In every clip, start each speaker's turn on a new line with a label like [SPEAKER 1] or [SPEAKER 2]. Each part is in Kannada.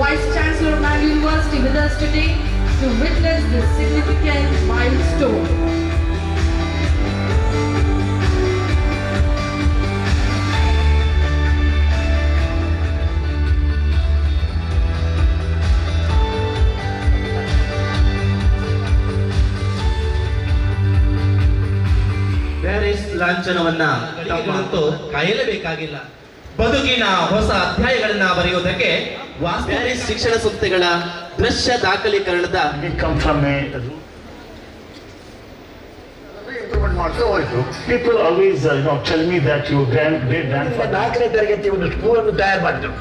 [SPEAKER 1] Vice Chancellor of Man University with us today to witness this significant milestone.
[SPEAKER 2] ಲಾಂಛನವನ್ನ ತಮ್ಮಂತೂ ಕಾಯಲೇಬೇಕಾಗಿಲ್ಲ ಬದುಕಿನ ಹೊಸ ಅಧ್ಯಾಯಗಳನ್ನ ಬರೆಯುವುದಕ್ಕೆ ವಾಸ್- ಪ್ಯಾರಿಸ್ ಶಿಕ್ಷಣ ಸಂಸ್ಥೆಗಳ ದೃಶ್ಯ ದಾಖಲೀಕರಣದ
[SPEAKER 3] ಫಾದರ್
[SPEAKER 4] ನಾಲ್ಕನೇ ತರಗತಿ ಒಂದು ಸ್ಕೂಲನ್ನು ತಯಾರು ಮಾಡಿದ್ರು.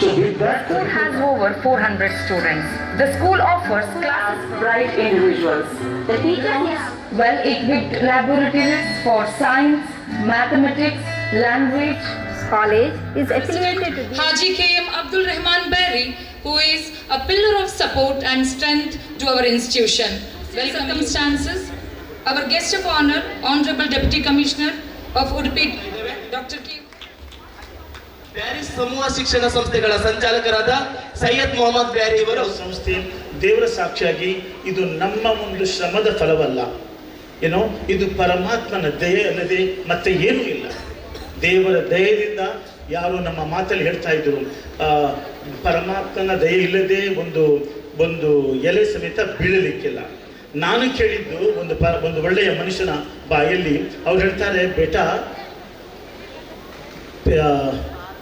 [SPEAKER 3] Divine intervention at that time so with that
[SPEAKER 5] school has over 400 students. The school offers classes for bright individuals. The teacher is well equipped laboratories for science, mathematics, language.
[SPEAKER 6] college is affiliated to
[SPEAKER 7] Haji K.M. Abdul Rahman Berry, who is a pillar of support and strength to our institution. Well circumstances, our guest of honor, Honorable Deputy Commissioner of Udupi, Dr. K.
[SPEAKER 2] Paris ಸಮೂಹ ಶಿಕ್ಷಣ ಸಂಸ್ಥೆಗಳ ಸಂಚಾಲಕರಾದ ಸೈಯದ್ ಮೊಹಮ್ಮದ್ ಬ್ಯಾರಿ ಇವರು
[SPEAKER 8] ಸಂಸ್ಥೆ ದೇವರ ಸಾಕ್ಷಿಯಾಗಿ ಇದು ನಮ್ಮ ಒಂದು ಶ್ರಮದ ಫಲವಲ್ಲ. ಏನೋ ಇದು ಪರಮಾತ್ಮನ ದಯೆ ಅಲ್ಲದೆ ಮತ್ತೆ ಏನೂ ಇಲ್ಲ. ದೇವರ ದಯದಿಂದ ಯಾರು ನಮ್ಮ ಮಾತಲ್ಲಿ ಹೇಳ್ತಾ ಇದ್ರು. ಪರಮಾತ್ಮನ ದಯೆ ಇಲ್ಲದೆ ಒಂದು ಒಂದು ಎಲೆ ಸಮೇತ ಬೀಳಲಿಕ್ಕಿಲ್ಲ. ನಾನು ಕೇಳಿದ್ದು ಒಂದು ಪ ಒಂದು ಒಳ್ಳೆಯ ಮನುಷ್ಯನ ಬಾಯಲ್ಲಿ ಅವ್ರು ಹೇಳ್ತಾರೆ, ಬೇಟಾ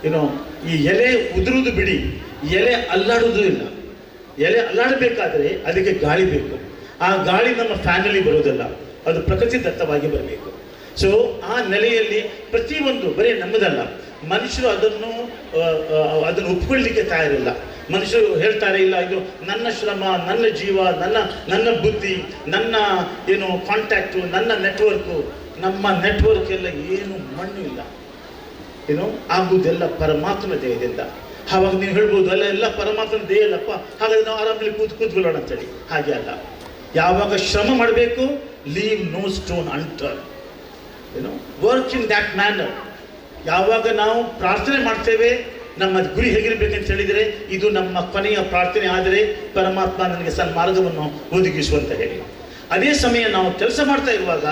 [SPEAKER 8] ಏನೋ ಈ ಎಲೆ ಉದುರುದು ಬಿಡಿ ಎಲೆ ಅಲ್ಲಾಡುವುದು ಇಲ್ಲ. ಎಲೆ ಅಲ್ಲಾಡಬೇಕಾದ್ರೆ ಅದಕ್ಕೆ ಗಾಳಿ ಬೇಕು. ಆ ಗಾಳಿ ನಮ್ಮ ಫ್ಯಾನಲ್ಲಿ ಬರೋದಿಲ್ಲ ಅದು ಪ್ರಕೃತಿ ದತ್ತವಾಗಿ ಬರಬೇಕು. ಸೊ ಆ ನೆಲೆಯಲ್ಲಿ ಪ್ರತಿಯೊಂದು, ಬರೀ ನಮ್ಮದಲ್ಲ, ಮನುಷ್ಯರು ಅದನ್ನು ಅದನ್ನು ಒಪ್ಕೊಳ್ಳಿಕ್ಕೆ ತಯಾರಿಲ್ಲ. ಮನುಷ್ಯರು ಹೇಳ್ತಾರೆ, ಇಲ್ಲ, ಇದು ನನ್ನ ಶ್ರಮ, ನನ್ನ ಜೀವ, ನನ್ನ ನನ್ನ ಬುದ್ಧಿ, ನನ್ನ ಏನು ಕಾಂಟ್ಯಾಕ್ಟು ನನ್ನ ನೆಟ್ವರ್ಕು ನಮ್ಮ ನೆಟ್ವರ್ಕ್ ಎಲ್ಲ ಏನು ಮಣ್ಣು ಇಲ್ಲ. ಏನು ಆಗುವುದೆಲ್ಲ ಪರಮಾತ್ಮನ ದೇಹದಿಂದ. ಆವಾಗ ನೀನು ಹೇಳ್ಬೋದು, ಅಲ್ಲ, ಎಲ್ಲ ಪರಮಾತ್ಮನ ದೇಹ ಅಲ್ಲಪ್ಪ. ಹಾಗಾದ್ರೆ ನಾವು ಆರಾಮಲ್ಲಿ ಕೂತ್ ಕೂತ್ಕೊಳ್ಳೋಣ ಅಂತೇಳಿ. ಹಾಗೆ ಅಲ್ಲ. ಯಾವಾಗ ಶ್ರಮ ಮಾಡಬೇಕು ಲೀವ್ ನೋ ಸ್ಟೋನ್ ಅಂಟರ್ ಏನು ವರ್ಕ್ ಇನ್ ದ್ಯಾಟ್ ಮ್ಯಾನರ್ ಯಾವಾಗ ನಾವು ಪ್ರಾರ್ಥನೆ ಮಾಡ್ತೇವೆ, ನಮ್ಮ ಗುರಿ ಹೇಗಿರ್ಬೇಕಂತ ಹೇಳಿದರೆ, ಇದು ನಮ್ಮ ಕೊನೆಯ ಪ್ರಾರ್ಥನೆ ಆದರೆ ಪರಮಾತ್ಮ ನನಗೆ ಸನ್ಮಾರ್ಗವನ್ನು ಒದಗಿಸುವಂತ ಹೇಳಿ. ಅದೇ ಸಮಯ ನಾವು ಕೆಲಸ ಮಾಡ್ತಾ ಇರುವಾಗ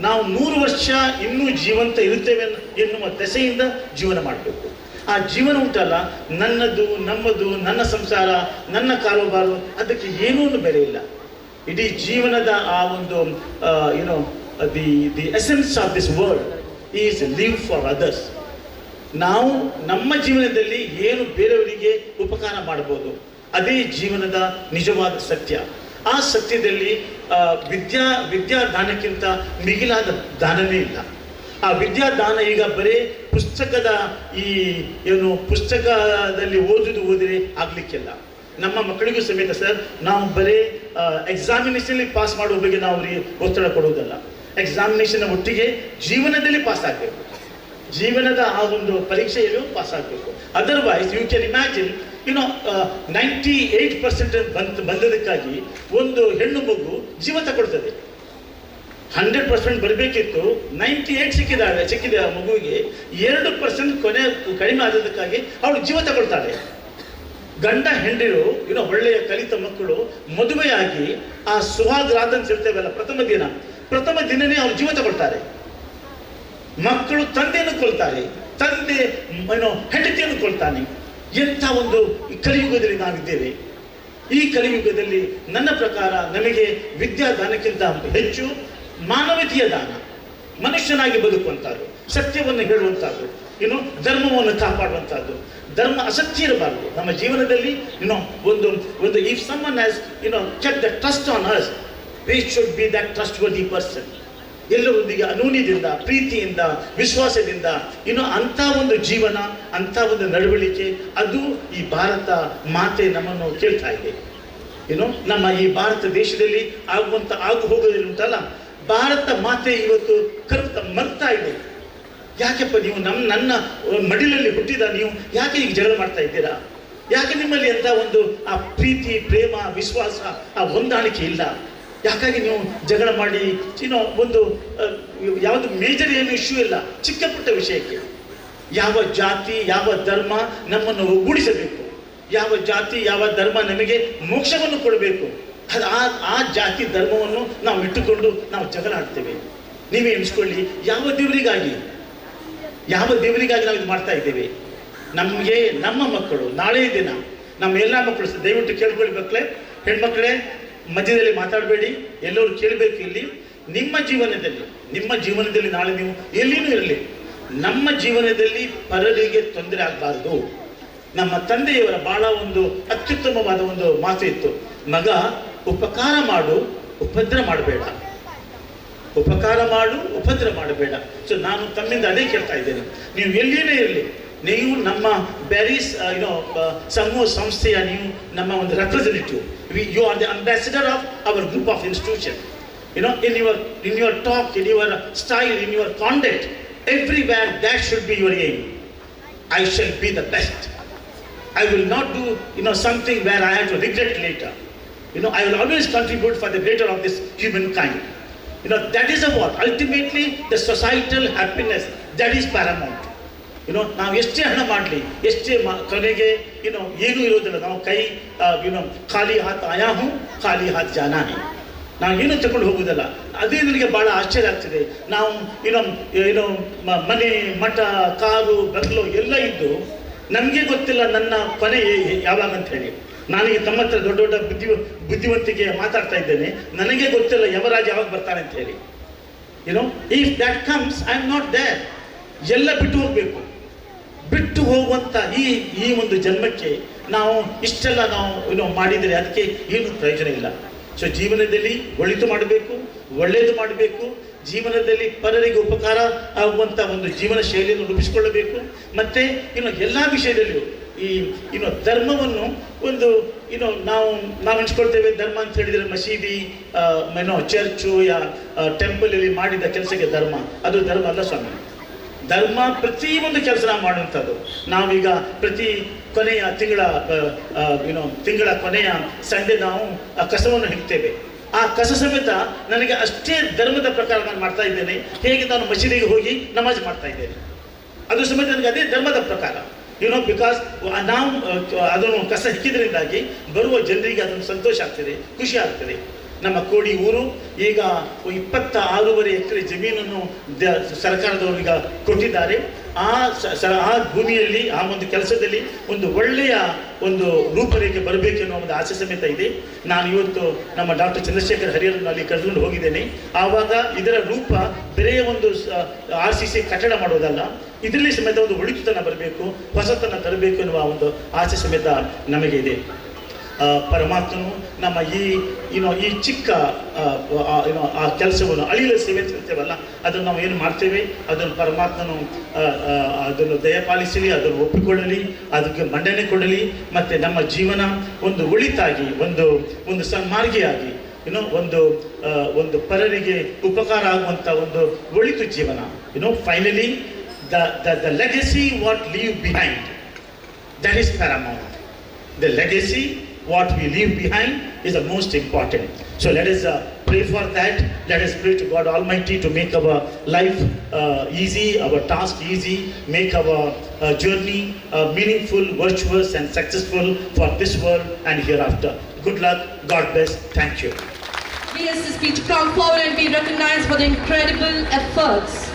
[SPEAKER 8] ನಾವು ನೂರು ವರ್ಷ ಇನ್ನೂ ಜೀವಂತ ಇರುತ್ತೇವೆ ಎನ್ನು- ಎನ್ನುವ ದೆಸೆಯಿಂದ ಜೀವನ ಮಾಡಬೇಕು. ಆ ಜೀವನ ಉಂಟಲ್ಲ, ನನ್ನದು, ನಮ್ಮದು, ನನ್ನ ಸಂಸಾರ, ನನ್ನ ಕಾರೋಬಾರು ಅದಕ್ಕೆ ಏನೂ ಬೆಲೆ ಇಲ್ಲ. ಇಡೀ ಜೀವನದ ಆ ಒಂದು ಏನೋ the the essence of this world is live for others ನಾವು ನಮ್ಮ ಜೀವನದಲ್ಲಿ ಏನು ಬೇರೆಯವರಿಗೆ ಉಪಕಾರ ಮಾಡಬಹುದು, ಅದೇ ಜೀವನದ ನಿಜವಾದ ಸತ್ಯ. ಆ ಸತ್ಯದಲ್ಲಿ ವಿದ್ಯಾ, ವಿದ್ಯಾದಾನಕ್ಕಿಂತ ಮಿಗಿಲಾದ ದಾನವೇ ಇಲ್ಲ. ಆ ವಿದ್ಯಾದಾನ ಈಗ ಬರೀ ಪುಸ್ತಕದ ಈ ಏನು ಪುಸ್ತಕದಲ್ಲಿ ಓದುದು ಓದಿದ್ರೆ ಆಗ್ಲಿಕ್ಕಿಲ್ಲ. ನಮ್ಮ ಮಕ್ಕಳಿಗೂ ಸಮೇತ ಸರ್, ನಾವು ಬರೀ ಎಕ್ಸಾಮಿನೇಷನ್ ಪಾಸ್ ಮಾಡುವ ಬಗ್ಗೆ ನಾವು ಒತ್ತಡ ಕೊಡುವುದಲ್ಲ. ಎಕ್ಸಾಮಿನೇಷನ್ ಒಟ್ಟಿಗೆ ಜೀವನದಲ್ಲಿ ಪಾಸ್ ಆಗಬೇಕು. ಜೀವನದ ಆ ಒಂದು ಪರೀಕ್ಷೆಯಲ್ಲೂ ಪಾಸ್ ಆಗಬೇಕು. Otherwise you can imagine you know ninety eight percent ಬಂದು, ಬಂದದಕ್ಕಾಗಿ ಒಂದು ಹೆಣ್ಣು ಮಗು ಜೀವ ತಗೊಳ್ತದೆ. ಹಂಡ್ರೆಡ್ ಪರ್ಸೆಂಟ್ ಬರಬೇಕಿತ್ತು ನೈಂಟಿ ಏಯ್ಟ್ ಸಿಕ್ಕಿದ್ದಾಳೆ ಸಿಕ್ಕಿದೆ ಆ ಮಗುವಿಗೆ, ಎರಡು ಪರ್ಸೆಂಟ್ ಕೊನೆ ಕಡಿಮೆ ಆದದಕ್ಕಾಗಿ ಅವಳು ಜೀವ ತಗೊಳ್ತಾಳೆ. ಗಂಡ ಹೆಂಡಿರು ಏನೋ ಒಳ್ಳೆಯ ಕಲಿತ ಮಕ್ಕಳು ಮದುವೆಯಾಗಿ ಆ ಸುಹಾಗ್ರಾದ ಅಂತ ಹೇಳ್ತೇವಲ್ಲ ಪ್ರಥಮ ದಿನ. ಪ್ರಥಮ ದಿನನೇ ಅವ್ರು ಜೀವ ತಗೊಳ್ತಾರೆ. ಮಕ್ಕಳು ತಂದೆಯನ್ನು ಕೊಲ್ತಾರೆ. ತಂದೆ ಏನೋ ಹೆಂಡತಿಯನ್ನು ಕೊಲ್ತಾನೆ. ಎಂಥ ಒಂದು ಕಲಿಯುಗದಲ್ಲಿ ನಾವಿದ್ದೇವೆ ಈ ಕಲಿಯುಗದಲ್ಲಿ ನನ್ನ ಪ್ರಕಾರ ನಮಗೆ ವಿದ್ಯಾದಾನಕ್ಕಿಂತ ಹೆಚ್ಚು ಮಾನವೀಯತೆಯ ದಾನ, ಮನುಷ್ಯನಾಗಿ ಬದುಕುವಂಥದ್ದು, ಸತ್ಯವನ್ನು ಹೇಳುವಂಥದ್ದು, ಇನ್ನು ಧರ್ಮವನ್ನು ಕಾಪಾಡುವಂಥದ್ದು, ಧರ್ಮ ಅಸತ್ಯ ಇರಬಾರದು. ನಮ್ಮ ಜೀವನದಲ್ಲಿ ಏನೋ ಒಂದು ಒಂದು if someone has you know get the trust on us we should be that trustworthy person ಎಲ್ಲರೊಂದಿಗೆ ಅನೂನ್ಯದಿಂದ, ಪ್ರೀತಿಯಿಂದ, ವಿಶ್ವಾಸದಿಂದ ಇನ್ನು ಅಂಥ ಒಂದು ಜೀವನ, ಅಂಥ ಒಂದು ನಡವಳಿಕೆ, ಅದು ಈ ಭಾರತ ಮಾತೆ ನಮ್ಮನ್ನು ಕೇಳ್ತಾ ಇದೆ. ಏನು? ನಮ್ಮ ಈ ಭಾರತ ದೇಶದಲ್ಲಿ ಆಗುವಂಥ, ಆಗು ಹೋಗೋದಿಲ್ಲ ಉಂಟಲ್ಲ? ಭಾರತ ಮಾತೆ ಇವತ್ತು ಕರ್ತ ಮರ್ತಾ ಇದೆ. ಯಾಕೆಪ್ಪ ನೀವು ನಮ್ಮ ನನ್ನ ಮಡಿಲಲ್ಲಿ ಹುಟ್ಟಿದ ನೀವು ಯಾಕೆ ಈಗ ಜಗಳ ಮಾಡ್ತಾ ಇದ್ದೀರಾ? ಯಾಕೆ ನಿಮ್ಮಲ್ಲಿ ಅಂತ ಒಂದು ಆ ಪ್ರೀತಿ, ಪ್ರೇಮ, ವಿಶ್ವಾಸ, ಆ ಹೊಂದಾಣಿಕೆ ಇಲ್ಲ? ಯಾಕಾಗಿ ನೀವು ಜಗಳ ಮಾಡಿ? ಏನೋ ಒಂದು ಯಾವುದು ಮೇಜರ್ ಏನು ಇಶ್ಯೂ ಇಲ್ಲ. ಚಿಕ್ಕ ಪುಟ್ಟ ವಿಷಯಕ್ಕೆ. ಯಾವ ಜಾತಿ, ಯಾವ ಧರ್ಮ ನಮ್ಮನ್ನು ಒಗ್ಗೂಡಿಸಬೇಕು. ಯಾವ ಜಾತಿ, ಯಾವ ಧರ್ಮ ನಮಗೆ ಮೋಕ್ಷವನ್ನು ಕೊಡಬೇಕು. ಅದು ಆ ಆ ಜಾತಿ ಧರ್ಮವನ್ನು ನಾವು ಇಟ್ಟುಕೊಂಡು ನಾವು ಜಗಳ ಆಡ್ತೇವೆ. ನೀವೇ ಎಣಿಸ್ಕೊಳ್ಳಿ, ಯಾವ ದೇವರಿಗಾಗಿ? ಯಾವ ದೇವರಿಗಾಗಿ ನಾವು ಇದು ಮಾಡ್ತಾ ಇದ್ದೇವೆ? ನಮಗೆ, ನಮ್ಮ ಮಕ್ಕಳು, ನಾಳೆ ದಿನ, ನಮ್ಮ ಎಲ್ಲ ಮಕ್ಕಳು, ದಯವಿಟ್ಟು ಕೇಳ್ಕೊಳ್ಳಿ ಮಕ್ಕಳೇ. ಹೆಣ್ಮಕ್ಳೇ ಮಧ್ಯದಲ್ಲಿ ಮಾತಾಡಬೇಡಿ, ಎಲ್ಲರೂ ಕೇಳಬೇಕು ಇಲ್ಲಿ. ನಿಮ್ಮ ಜೀವನದಲ್ಲಿ ನಿಮ್ಮ ಜೀವನದಲ್ಲಿ ನಾಳೆ ನೀವು ಎಲ್ಲಿನೂ ಇರಲಿ. ನಮ್ಮ ಜೀವನದಲ್ಲಿ ಪರರಿಗೆ ತೊಂದರೆ ಆಗಬಾರ್ದು. ನಮ್ಮ ತಂದೆಯವರ ಬಹಳ ಒಂದು ಅತ್ಯುತ್ತಮವಾದ ಒಂದು ಮಾತು ಇತ್ತು. ಮಗ, ಉಪಕಾರ ಮಾಡು, ಉಪದ್ರ ಮಾಡಬೇಡ. ಉಪಕಾರ ಮಾಡು, ಉಪದ್ರ ಮಾಡಬೇಡ. ಸೊ ನಾನು ತಮ್ಮಿಂದ ಅದೇ ಕೇಳ್ತಾ ಇದ್ದೇನೆ. ನೀವು ಎಲ್ಲಿಯೇ ಇರಲಿ ನೀವು ನಮ್ಮ ಬ್ಯಾರಿಸ್ ಯುನೋ ಸಮೂಹ ಸಂಸ್ಥೆಯ ನೀವು ನಮ್ಮ ಒಂದು representative you are the ambassador of our group of institution you know in your in your talk in your style in your conduct everywhere that should be your aim i shall be the best i will not do you know something where i have to regret later you know i will always contribute for the greater of this humankind you know that is a what ultimately the societal happiness that is paramount Know, ನಾವು ಎಷ್ಟೇ ಹಣ ಮಾಡಲಿ, ಎಷ್ಟೇ ಮ ಕೊನೆಗೆ ಏನೋ ಏನೂ ಇರೋದಿಲ್ಲ. ನಾವು ಕೈ ಏನೋ ಖಾಲಿ ಹಾತ್ ಆಯಾ ಹೂ ಖಾಲಿ ಹಾತ್ ಜಾನಾನಿ ನಾವು ಏನು ತಗೊಂಡು ಹೋಗುವುದಲ್ಲ. ಅದೇ ನನಗೆ ಭಾಳ ಆಶ್ಚರ್ಯ ಆಗ್ತಿದೆ. ನಾವು ಏನೋ ಏನೋ ಮನೆ, ಮಠ, ಕಾರು ಬಂಗ್ಲೋ ಎಲ್ಲ ಇದ್ದು, ನಮಗೆ ಗೊತ್ತಿಲ್ಲ ನನ್ನ ಕೊನೆ ಯಾವಾಗ ಅಂತ ಹೇಳಿ. ನಾನೀಗ ತಮ್ಮ ಹತ್ರ ದೊಡ್ಡ ದೊಡ್ಡ ಬುದ್ಧಿ ಬುದ್ಧಿವಂತಿಕೆ ಮಾತಾಡ್ತಾ ಇದ್ದೇನೆ. ನನಗೆ ಗೊತ್ತಿಲ್ಲ ಯಮರಾಜ ಯಾವಾಗ ಬರ್ತಾನೆ ಅಂತ ಹೇಳಿ. You know if that comes I am not that ಎಲ್ಲ ಬಿಟ್ಟು ಹೋಗಬೇಕು. ಬಿಟ್ಟು ಹೋಗುವಂಥ ಈ ಈ ಒಂದು ಜನ್ಮಕ್ಕೆ ನಾವು ಇಷ್ಟೆಲ್ಲ ನಾವು, ಏನು ಮಾಡಿದರೆ ಅದಕ್ಕೆ ಏನು ಪ್ರಯೋಜನ ಇಲ್ಲ. ಸೊ ಜೀವನದಲ್ಲಿ ಒಳಿತು ಮಾಡಬೇಕು, ಒಳ್ಳೆಯದು ಮಾಡಬೇಕು, ಜೀವನದಲ್ಲಿ ಪರರಿಗೆ ಉಪಕಾರ ಆಗುವಂಥ ಒಂದು ಜೀವನ ಶೈಲಿಯನ್ನು ರೂಪಿಸಿಕೊಳ್ಳಬೇಕು. ಮತ್ತು, ಇನ್ನು ಎಲ್ಲ ವಿಷಯದಲ್ಲಿಯೂ ಈ, ಇನ್ನು ಧರ್ಮವನ್ನು ಒಂದು, ಇನ್ನು ನಾವು ನಾವು ಅನ್ಸ್ಕೊಳ್ತೇವೆ ಧರ್ಮ ಅಂತ ಹೇಳಿದರೆ ಮಸೀದಿ ಏನೋ ಚರ್ಚು, ಯಾ ಟೆಂಪಲಲ್ಲಿ ಮಾಡಿದ ಕೆಲಸಕ್ಕೆ ಧರ್ಮ. ಅದು ಧರ್ಮ ಅಲ್ಲ ಸ್ವಾಮಿ. ಧರ್ಮ ಪ್ರತಿಯೊಂದು ಕೆಲಸ ಮಾಡುವಂಥದ್ದು. ನಾವೀಗ ಪ್ರತಿ ಕೊನೆಯ ತಿಂಗಳ ಏನೋ ತಿಂಗಳ ಕೊನೆಯ ಸಂಡೆ ನಾವು ಆ ಕಸವನ್ನು ಹಿಡ್ತೇವೆ. ಆ ಕಸ ಸಮೇತ ನನಗೆ ಅಷ್ಟೇ ಧರ್ಮದ ಪ್ರಕಾರ ನಾನು ಮಾಡ್ತಾ ಇದ್ದೇನೆ. ಹೇಗೆ ನಾನು ಮಸೀದಿಗೆ ಹೋಗಿ ನಮಾಜ್ ಮಾಡ್ತಾ ಇದ್ದೇನೆ. ಅದು ಸಮೇತ ನನಗೆ ಅದೇ ಧರ್ಮದ ಪ್ರಕಾರ. ಯುನೋ ಬಿಕಾಸ್ ನಾವು ಅದನ್ನು ಕಸ ಹಿಕ್ಕಿದ್ರಿಂದಾಗಿ ಬರುವ ಜನರಿಗೆ ಅದನ್ನು ಸಂತೋಷ ಆಗ್ತದೆ, ಖುಷಿ ಆಗ್ತದೆ. ನಮ್ಮ ಕೋಡಿ ಊರು. ಈಗ ಇಪ್ಪತ್ತ ಆರೂವರೆ ಎಕರೆ ಜಮೀನನ್ನು ದ- ಸರ್ಕಾರದವರು ಈಗ ಕೊಟ್ಟಿದ್ದಾರೆ. ಆ ಸ- ಆ ಭೂಮಿಯಲ್ಲಿ, ಆ ಒಂದು ಕೆಲಸದಲ್ಲಿ ಒಂದು ಒಳ್ಳೆಯ ಒಂದು ರೂಪರೇಖೆ ಬರಬೇಕು ಅನ್ನೋ ಒಂದು ಆಸೆ ಸಮೇತ ಇದೆ. ನಾನು ಇವತ್ತು ನಮ್ಮ ಡಾಕ್ಟರ್ ಚಂದ್ರಶೇಖರ್ ಹರಿಯರನ್ನು ಅಲ್ಲಿ ಕರೆದುಕೊಂಡು ಹೋಗಿದ್ದೇನೆ. ಆವಾಗ ಇದರ ರೂಪ ಬೇರೆಯ ಒಂದು ಆರ್ ಸಿ ಸಿ ಕಟ್ಟಡ ಮಾಡೋದಲ್ಲ, ಇದರಲ್ಲಿ ಸಮೇತ ಒಂದು ಒಳಿತುತನ ಬರಬೇಕು, ಹೊಸತನ ತರಬೇಕು ಎನ್ನುವ ಒಂದು ಆಸೆ ಸಮೇತ ನಮಗೆ ಇದೆ ಪರಮಾತ್ಮನು ನಮ್ಮ ಈ ಏನೋ ಈ ಚಿಕ್ಕ ಏನೋ ಆ ಕೆಲಸವನ್ನು ಅಳಿಲ ಸೇವೆ ಅಂತ ಹೇಳ್ತೇವಲ್ಲ ಅದನ್ನು ನಾವು ಏನು ಮಾಡ್ತೇವೆ? ಅದನ್ನು ಪರಮಾತ್ಮನು ಅದನ್ನು ದಯಪಾಲಿಸಲಿ ಅದನ್ನು ಒಪ್ಪಿಕೊಳ್ಳಲಿ ಅದಕ್ಕೆ ಮಂಡನೆ ಕೊಡಲಿ ಮತ್ತು ನಮ್ಮ ಜೀವನ ಒಂದು ಒಳಿತಾಗಿ ಒಂದು ಒಂದು ಸನ್ಮಾರ್ಗಿಯಾಗಿ ಏನೋ ಒಂದು ಒಂದು ಪರರಿಗೆ ಉಪಕಾರ ಆಗುವಂಥ ಒಂದು ಒಳಿತು ಜೀವನ. ಏನೋ finally the the the legacy what leave behind that is paramount the legacy, what we leave behind, is the most important. So let us uh, pray for that. Let us pray to God Almighty to make our life uh, easy, our task easy, make our uh, journey uh, meaningful, virtuous, and successful for this world and hereafter. Good luck. God bless. Thank you.
[SPEAKER 1] VSC speech come forward and be recognized for the incredible efforts.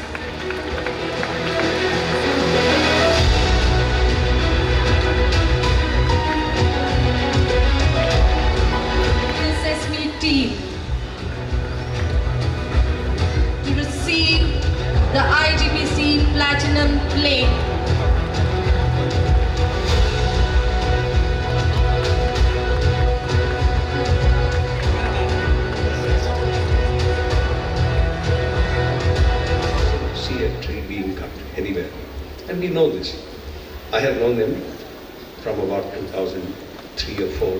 [SPEAKER 9] See a tree being cut anywhere. And we know this. I have known them from about 2003 or 4.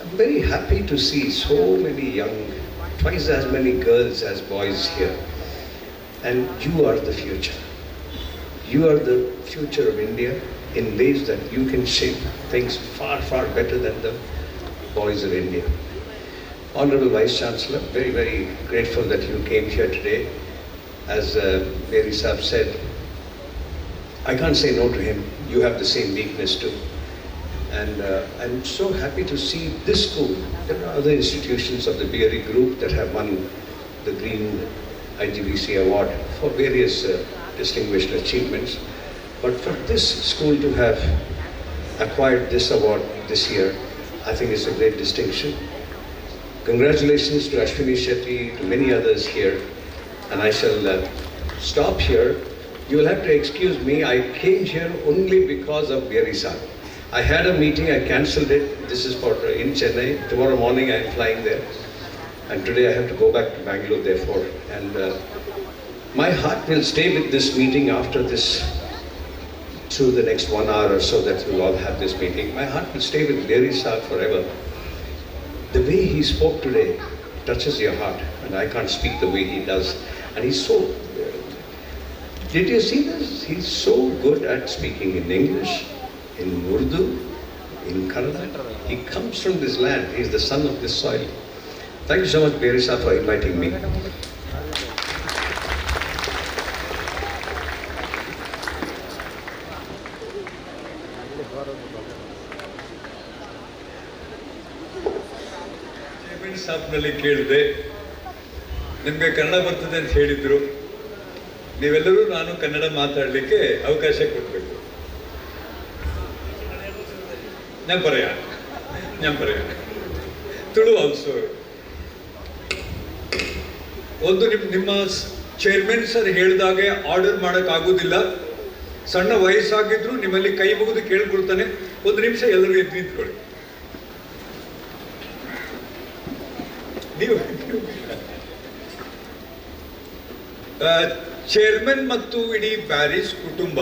[SPEAKER 9] I'm very happy to see so many young, twice as many girls as boys here. And you are the future. You are the future of India in ways that you can shape things far, far better than the boys of India. Honorable Vice Chancellor, very, very grateful that you came here today. As uh, Mary Saab said, I can't say no to him. You have the same weakness too. And uh, I'm so happy to see this school. There are other institutions of the Beery Group that have won the Green IGBC Award for various uh, distinguished achievements. But for this school to have acquired this award this year, I think is a great distinction. Congratulations to Ashwini Shetty, to many others here. And I shall uh, stop here. You will have to excuse me. I came here only because of Beery Sahib. I had a meeting, I cancelled it. This is for uh, in Chennai. Tomorrow morning I am flying there. And today I have to go back to Bangalore, therefore. And uh, my heart will stay with this meeting after this, through the next one hour or so that we'll all have this meeting. My heart will stay with Beery Sahib forever. The way he spoke today touches your heart, and I can't speak the way he does. And he's so. Did you see this? He's so good at speaking in English, in Urdu, in Kannada. He comes from this land. He's the son of this soil. Thank you so much, Berisa, for inviting me.
[SPEAKER 10] Chairman ಸಾಪ್ನಲ್ಲಿ ಕೇಳಿದೆ ನಿಮಗೆ ಕನ್ನಡ ಬರ್ತದೆ ಅಂತ ಹೇಳಿದ್ರು ನೀವೆಲ್ಲರೂ ನಾನು ಕನ್ನಡ ಮಾತಾಡಲಿಕ್ಕೆ ಅವಕಾಶ ಕೊಡಬೇಕು ഞാൻ പറയാം ഞാൻ പറയാം ತುಳು ಆಲ್ಸೋ ಒಂದು ನಿಮ್ ನಿಮ್ಮ ಚೇರ್ಮನ್ ಸರ್ ಹೇಳಿದಾಗೆ ಆರ್ಡರ್ ಮಾಡಕ್ ಆಗುದಿಲ್ಲ ಸಣ್ಣ ವಯಸ್ಸಾಗಿದ್ರು ನಿಮ್ಮಲ್ಲಿ ಕೈ ಮುಗಿದು ಕೇಳ್ಕೊಳ್ತಾನೆ ಒಂದು ನಿಮಿಷ ಎಲ್ಲರೂ ಎದ್ದು ನಿಂತ್ಕೊಳ್ಳಿ ಚೇರ್ಮನ್ ಮತ್ತು ಇಡೀ ಪ್ಯಾರಿಸ್ ಕುಟುಂಬ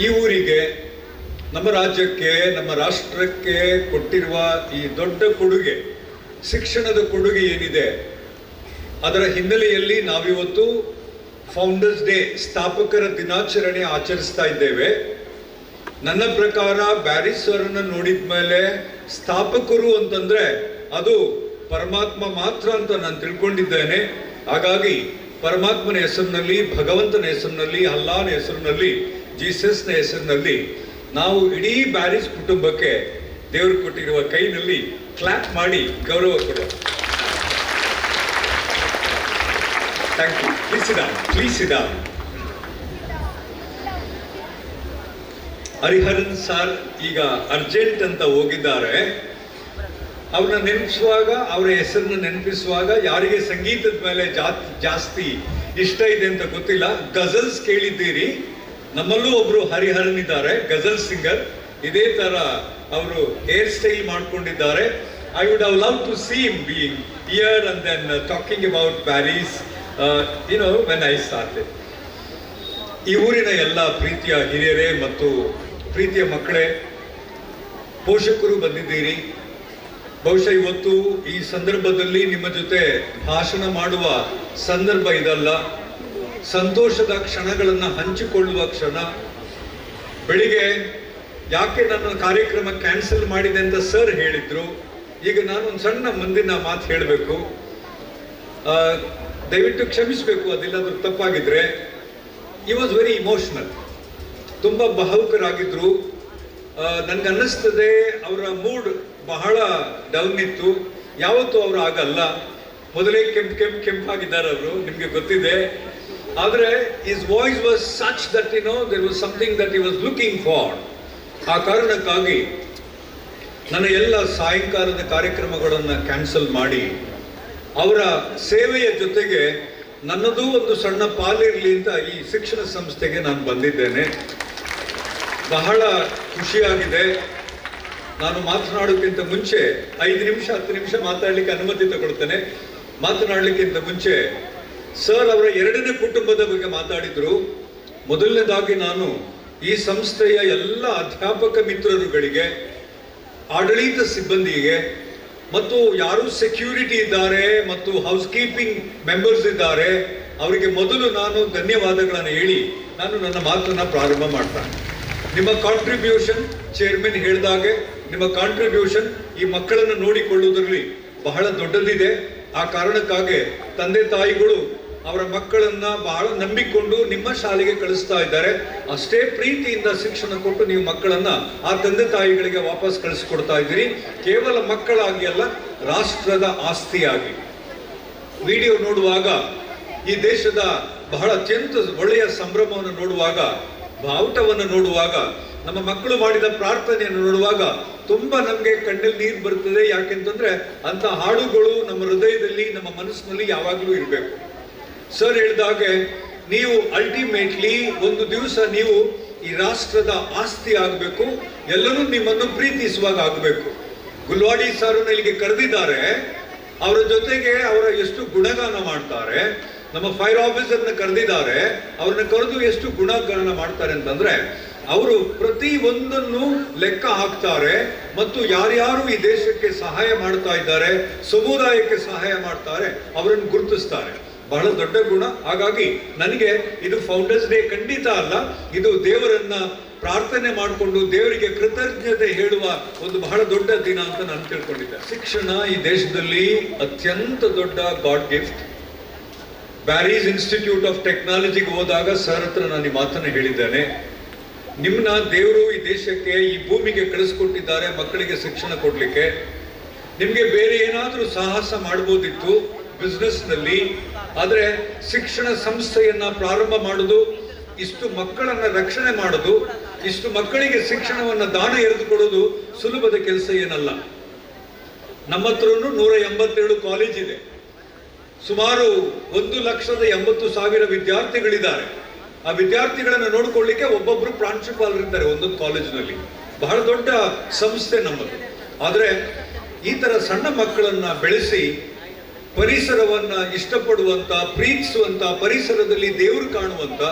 [SPEAKER 10] ಈ ಊರಿಗೆ, ನಮ್ಮ ರಾಜ್ಯಕ್ಕೆ, ನಮ್ಮ ರಾಷ್ಟ್ರಕ್ಕೆ ಕೊಟ್ಟಿರುವ ಈ ದೊಡ್ಡ ಕೊಡುಗೆ, ಶಿಕ್ಷಣದ ಕೊಡುಗೆ ಏನಿದೆ, ಅದರ ಹಿನ್ನೆಲೆಯಲ್ಲಿ ನಾವಿವತ್ತು ಫೌಂಡರ್ಸ್ ಡೇ ಸ್ಥಾಪಕರ ದಿನಾಚರಣೆ ಆಚರಿಸ್ತಾ ಇದ್ದೇವೆ. ನನ್ನ ಪ್ರಕಾರ ಬ್ಯಾರಿಸ್ ಅವರನ್ನು ನೋಡಿದ ಮೇಲೆ ಸ್ಥಾಪಕರು ಅಂತಂದ್ರೆ ಅದು ಪರಮಾತ್ಮ ಮಾತ್ರ ಅಂತ ನಾನು ತಿಳ್ಕೊಂಡಿದ್ದೇನೆ. ಹಾಗಾಗಿ ಪರಮಾತ್ಮನ ಹೆಸರಿನಲ್ಲಿ, ಭಗವಂತನ ಹೆಸರಿನಲ್ಲಿ ಅಲ್ಲಾನ ಹೆಸರಿನಲ್ಲಿ, ಜೀಸಸ್ನ ಹೆಸರಿನಲ್ಲಿ ನಾವು ಇಡೀ ಬ್ಯಾರಿಸ್ ಕುಟುಂಬಕ್ಕೆ ದೇವರು ಕೊಟ್ಟಿರುವ ಕೈನಲ್ಲಿ ಕ್ಲಾಪ್ ಮಾಡಿ ಗೌರವ ಕೊಡುವ. ಥ್ಯಾಂಕ್ ಯು ಪ್ಲೀಸ್ ಪ್ಲೀಸ್ ಇಡಾಮ್ ಹರಿಹರನ್ ಸರ್ ಈಗ ಅರ್ಜೆಂಟ್ ಅಂತ ಹೋಗಿದ್ದಾರೆ. ಅವ್ರನ್ನ ನೆನಪಿಸುವಾಗ, ಅವರ ಹೆಸರನ್ನ ನೆನಪಿಸುವಾಗ ಯಾರಿಗೆ ಸಂಗೀತದ ಮೇಲೆ ಜಾಸ್ತಿ ಇಷ್ಟ ಇದೆ ಅಂತ ಗೊತ್ತಿಲ್ಲ. ಗಜಲ್ಸ್ ಕೇಳಿದ್ದೀರಿ. ನಮ್ಮಲ್ಲೂ ಒಬ್ರು ಹರಿಹರನ್ ಇದ್ದಾರೆ ಗಜಲ್ ಸಿಂಗರ್. ಇದೇ ತರ ಅವರು ಹೇರ್ ಸ್ಟೈಲ್ ಮಾಡ್ಕೊಂಡಿದ್ದಾರೆ. I would have love to seem being here and then talking about Paris you know when I started ಈ ಊರಿನ ಎಲ್ಲ ಪ್ರೀತಿಯ ಹಿರಿಯರೇ ಮತ್ತು ಪ್ರೀತಿಯ ಮಕ್ಕಳೇ, ಪೋಷಕರು ಬಂದಿದ್ದೀರಿ. ಬಹುಶಃ ಇವತ್ತು ಈ ಸಂದರ್ಭದಲ್ಲಿ ನಿಮ್ಮ ಜೊತೆ ಭಾಷಣ ಮಾಡುವ ಸಂದರ್ಭ ಇದಲ್ಲ. ಸಂತೋಷದ ಕ್ಷಣಗಳನ್ನು ಹಂಚಿಕೊಳ್ಳುವ ಕ್ಷಣ. ಬೆಳಿಗ್ಗೆ ಯಾಕೆ ನನ್ನ ಕಾರ್ಯಕ್ರಮ ಕ್ಯಾನ್ಸಲ್ ಮಾಡಿದೆ ಅಂತ ಸರ್ ಹೇಳಿದ್ರು. ಈಗ ನಾನು ಒಂದು ಸಣ್ಣ ಮುಂದಿನ ಮಾತು ಹೇಳಬೇಕು. ದಯವಿಟ್ಟು ಕ್ಷಮಿಸಬೇಕು, ಅದಿಲ್ಲಾದ್ರೂ ತಪ್ಪಾಗಿದ್ರೆ. ಇ ವಾಸ್ ವೆರಿ ಇಮೋಷನಲ್ ತುಂಬ ಭಾವುಕರಾಗಿದ್ದರು ನನಗನ್ನಿಸ್ತದೆ ಅವರ ಮೂಡ್ ಬಹಳ ಡೌನ್ ಇತ್ತು. ಯಾವತ್ತೂ ಅವರು ಆಗಲ್ಲ. ಮೊದಲೇ ಕೆಂಪು ಕೆಂಪು, ಕೆಂಪಾಗಿದ್ದಾರೆ ಅವರು. ನಿಮಗೆ ಗೊತ್ತಿದೆ. ಆದರೆ is voice was such that you know there was something that ಈ ವಾಸ್ ಲುಕಿಂಗ್ ಫಾರ್ ಆ ಕಾರಣಕ್ಕಾಗಿ ನನ್ನ ಎಲ್ಲ ಸಾಯಂಕಾಲದ ಕಾರ್ಯಕ್ರಮಗಳನ್ನು ಕ್ಯಾನ್ಸಲ್ ಮಾಡಿ, ಅವರ ಸೇವೆಯ ಜೊತೆಗೆ ನನ್ನದೂ ಒಂದು ಸಣ್ಣ ಪಾಲಿರಲಿ ಅಂತ ಈ ಶಿಕ್ಷಣ ಸಂಸ್ಥೆಗೆ ನಾನು ಬಂದಿದ್ದೇನೆ. ಬಹಳ ಖುಷಿಯಾಗಿದೆ. ನಾನು ಮಾತನಾಡೋಕ್ಕಿಂತ ಮುಂಚೆ ಐದು ನಿಮಿಷ, ಹತ್ತು ನಿಮಿಷ ಮಾತಾಡಲಿಕ್ಕೆ ಅನುಮತಿ ತಗೊಳ್ತೇನೆ. ಮಾತನಾಡಲಿಕ್ಕಿಂತ ಮುಂಚೆ ಸರ್ ಅವರ ಎರಡನೇ ಕುಟುಂಬದ ಬಗ್ಗೆ ಮಾತಾಡಿದ್ರು. ಮೊದಲನೇದಾಗಿ ನಾನು ಈ ಸಂಸ್ಥೆಯ ಎಲ್ಲ ಅಧ್ಯಾಪಕ ಮಿತ್ರರುಗಳಿಗೆ, ಆಡಳಿತ ಸಿಬ್ಬಂದಿಗೆ ಮತ್ತು ಯಾರು ಸೆಕ್ಯೂರಿಟಿ ಇದ್ದಾರೆ ಮತ್ತು ಹೌಸ್ ಕೀಪಿಂಗ್ ಮೆಂಬರ್ಸ್ ಇದ್ದಾರೆ, ಅವರಿಗೆ ಮೊದಲು ನಾನು ಧನ್ಯವಾದಗಳನ್ನು ಹೇಳಿ ನಾನು ನನ್ನ ಮಾತನ್ನು ಪ್ರಾರಂಭ ಮಾಡ್ತಾನೆ. ನಿಮ್ಮ ಕಾಂಟ್ರಿಬ್ಯೂಷನ್ ಚೇರ್ಮನ್ ಹೇಳಿದಾಗೆ ನಿಮ್ಮ ಕಾಂಟ್ರಿಬ್ಯೂಷನ್ ಈ ಮಕ್ಕಳನ್ನು ನೋಡಿಕೊಳ್ಳುವುದರಲ್ಲಿ ಬಹಳ ದೊಡ್ಡದಿದೆ. ಆ ಕಾರಣಕ್ಕಾಗಿ ತಂದೆ ತಾಯಿಗಳು ಅವರ ಮಕ್ಕಳನ್ನ ಬಹಳ ನಂಬಿಕೊಂಡು ನಿಮ್ಮ ಶಾಲೆಗೆ ಕಳಿಸ್ತಾ ಇದ್ದಾರೆ. ಅಷ್ಟೇ ಪ್ರೀತಿಯಿಂದ ಶಿಕ್ಷಣ ಕೊಟ್ಟು ನೀವು ಮಕ್ಕಳನ್ನ ಆ ತಂದೆ ತಾಯಿಗಳಿಗೆ ವಾಪಸ್ ಕಳಿಸ್ಕೊಡ್ತಾ ಇದ್ದೀರಿ. ಕೇವಲ ಮಕ್ಕಳಾಗಿ ಅಲ್ಲ, ರಾಷ್ಟ್ರದ ಆಸ್ತಿಯಾಗಿ. ವಿಡಿಯೋ ನೋಡುವಾಗ ಈ ದೇಶದ ಬಹಳ ಅತ್ಯಂತ ಒಳ್ಳೆಯ ಸಂಭ್ರಮವನ್ನು ನೋಡುವಾಗ ಬಾವುಟವನ್ನು ನೋಡುವಾಗ, ನಮ್ಮ ಮಕ್ಕಳು ಮಾಡಿದ ಪ್ರಾರ್ಥನೆಯನ್ನು ನೋಡುವಾಗ ತುಂಬಾ ನಮಗೆ ಕಣ್ಣಲ್ಲಿ ನೀರು ಬರ್ತದೆ ಯಾಕೆಂತಂದ್ರೆ ಅಂತ ಹಾಡುಗಳು ನಮ್ಮ ಹೃದಯದಲ್ಲಿ, ನಮ್ಮ ಮನಸ್ಸಿನಲ್ಲಿ ಯಾವಾಗಲೂ ಇರಬೇಕು. ಸರ್ ಹೇಳಿದಾಗೆ ನೀವು ಅಲ್ಟಿಮೇಟ್ಲಿ ಒಂದು ದಿವಸ ನೀವು ಈ ರಾಷ್ಟ್ರದ ಆಸ್ತಿ ಆಗಬೇಕು, ಎಲ್ಲರೂ ನಿಮ್ಮನ್ನು ಪ್ರೀತಿಸುವಾಗ ಆಗಬೇಕು. ಗುಲ್ವಾಡಿ ಸರ್ ಇಲ್ಲಿಗೆ ಕರೆದಿದ್ದಾರೆ. ಅವರ ಜೊತೆಗೆ ಅವರ ಎಷ್ಟು ಗುಣಗಾನ ಮಾಡ್ತಾರೆ. ನಮ್ಮ ಫೈರ್ ಆಫೀಸರ್ನ ಕರೆದಿದ್ದಾರೆ. ಅವ್ರನ್ನ ಕರೆದು ಎಷ್ಟು ಗುಣಗಾನ ಮಾಡ್ತಾರೆ ಅಂತಂದ್ರೆ, ಅವರು ಪ್ರತಿ ಒಂದನ್ನು ಲೆಕ್ಕ ಹಾಕ್ತಾರೆ ಮತ್ತು ಯಾರ್ಯಾರು ಈ ದೇಶಕ್ಕೆ ಸಹಾಯ ಮಾಡ್ತಾ ಇದ್ದಾರೆ, ಸಮುದಾಯಕ್ಕೆ ಸಹಾಯ ಮಾಡ್ತಾರೆ, ಅವರನ್ನು ಗುರುತಿಸ್ತಾರೆ. ಬಹಳ ದೊಡ್ಡ ಗುಣ. ಹಾಗಾಗಿ ನನಗೆ ಇದು ಫೌಂಡರ್ಸ್ ಡೇ ಖಂಡಿತ ಅಲ್ಲ. ಇದು ದೇವರನ್ನ ಪ್ರಾರ್ಥನೆ ಮಾಡಿಕೊಂಡು ದೇವರಿಗೆ ಕೃತಜ್ಞತೆ ಹೇಳುವ ಒಂದು ಬಹಳ ದೊಡ್ಡ ದಿನ ಅಂತ ನಾನು ತಿಳ್ಕೊಂಡಿದ್ದೆ. ಶಿಕ್ಷಣ ಈ ದೇಶದಲ್ಲಿ ಅತ್ಯಂತ ದೊಡ್ಡ god gift Bearys institute of ಟೆಕ್ನಾಲಜಿಗೆ ಹೋದಾಗ ಸರ್ ಹತ್ರ ನಾನು ಮಾತನ್ನು ಹೇಳಿದ್ದೇನೆ. ನಿಮ್ಮನ್ನ ದೇವರು ಈ ದೇಶಕ್ಕೆ, ಈ ಭೂಮಿಗೆ ಕಳಿಸ್ಕೊಟ್ಟಿದ್ದಾರೆ, ಮಕ್ಕಳಿಗೆ ಶಿಕ್ಷಣ ಕೊಡಲಿಕ್ಕೆ. ನಿಮಗೆ ಬೇರೆ ಏನಾದರೂ ಸಾಹಸ ಮಾಡ್ಬೋದಿತ್ತು ಬಿಸ್ನೆಸ್ನಲ್ಲಿ? ಆದರೆ ಶಿಕ್ಷಣ ಸಂಸ್ಥೆಯನ್ನ ಪ್ರಾರಂಭ ಮಾಡೋದು, ಇಷ್ಟು ಮಕ್ಕಳನ್ನ ರಕ್ಷಣೆ ಮಾಡೋದು, ಇಷ್ಟು ಮಕ್ಕಳಿಗೆ ಶಿಕ್ಷಣವನ್ನ ದಾನ ಎರೆದುಕೊಡೋದು ಸುಲಭದ ಕೆಲಸ ಏನಲ್ಲ. ನಮ್ಮ ಹತ್ರನು ನೂರ ಎಂಬತ್ತೇಳು ಕಾಲೇಜ್ ಇದೆ. ಸುಮಾರು ಒಂದು ಲಕ್ಷದ ಎಂಬತ್ತು ಸಾವಿರ ವಿದ್ಯಾರ್ಥಿಗಳಿದ್ದಾರೆ. ಆ ವಿದ್ಯಾರ್ಥಿಗಳನ್ನು ನೋಡ್ಕೊಳ್ಳಿಕ್ಕೆ ಒಬ್ಬೊಬ್ರು ಪ್ರಾಂಶುಪಾಲರಿದ್ದಾರೆ ಒಂದೊಂದು ಕಾಲೇಜಿನಲ್ಲಿ. ಬಹಳ ದೊಡ್ಡ ಸಂಸ್ಥೆ ನಮ್ಮದು. ಆದರೆ ಈ ಥರ ಸಣ್ಣ ಮಕ್ಕಳನ್ನ ಬೆಳೆಸಿ ಪರಿಸರವನ್ನ ಇಷ್ಟಪಡುವಂತ, ಪ್ರೀತಿಸುವಂತ, ಪರಿಸರದಲ್ಲಿ ದೇವರು ಕಾಣುವಂತ,